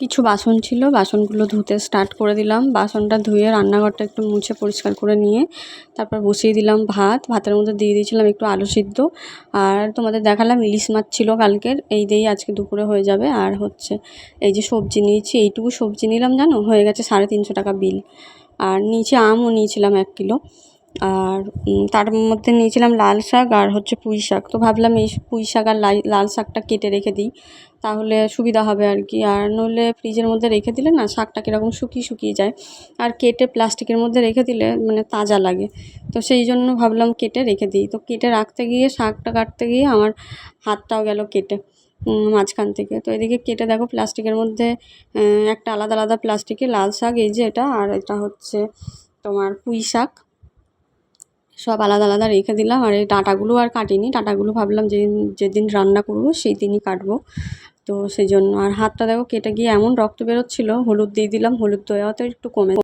কিছু বাসন ছিল, বাসনগুলো ধুতে স্টার্ট করে দিলাম। বাসনটা ধুয়ে রান্নাঘরটা একটু মুছে পরিষ্কার করে নিয়ে তারপর বসিয়ে দিলাম ভাত। ভাতের মধ্যে দিয়ে দিয়েছিলাম একটু আলু সিদ্ধ। আর তোমাদের দেখালাম ইলিশ মাছ ছিল কালকের, এই দিয়েই আজকে দুপুরে হয়ে যাবে। আর হচ্ছে এই যে সবজি নিয়েছি, এইটুকু সবজি নিলাম জানো? হয়ে গেছে সাড়ে তিনশো টাকা বিল আর নিচে আমও নিয়েছিলাম এক কিলো। আর তার মধ্যে নিয়েছিলাম লাল শাক আর হচ্ছে পুঁই শাক। তো ভাবলাম এই পুঁই শাক আর লাল শাকটা কেটে রেখে দিই, তাহলে সুবিধা হবে আর কি। আর নইলে ফ্রিজের মধ্যে রেখে দিলে না শাকটা কীরকম শুকিয়ে শুকিয়ে যায়। আর কেটে প্লাস্টিকের মধ্যে রেখে দিলে মানে তাজা লাগে। তো সেই জন্য ভাবলাম কেটে রেখে দিই। তো কেটে রাখতে গিয়ে, শাকটা কাটতে গিয়ে আমার হাতটাও গেল কেটে মাঝখান থেকে। তো এদিকে কেটে দেখো প্লাস্টিকের মধ্যে একটা আলাদা আলাদা প্লাস্টিকে লাল শাক, এই যে এটা, আর এটা হচ্ছে তোমার পুঁই শাক। সব আলাদা আলাদা রেখে দিলাম। আর এই ডাঁটাগুলো আর কাটিনি। ডাঁটাগুলো ভাবলাম যেদিন যেদিন রান্না করব, সেই দিনই কাটবো। তো সেই জন্য, আর হাতটা দেখো কেটে গিয়ে এমন রক্ত বেরোচ্ছিলো, হলুদ দিয়ে দিলাম, হলুদ দেওয়াতে একটু কমে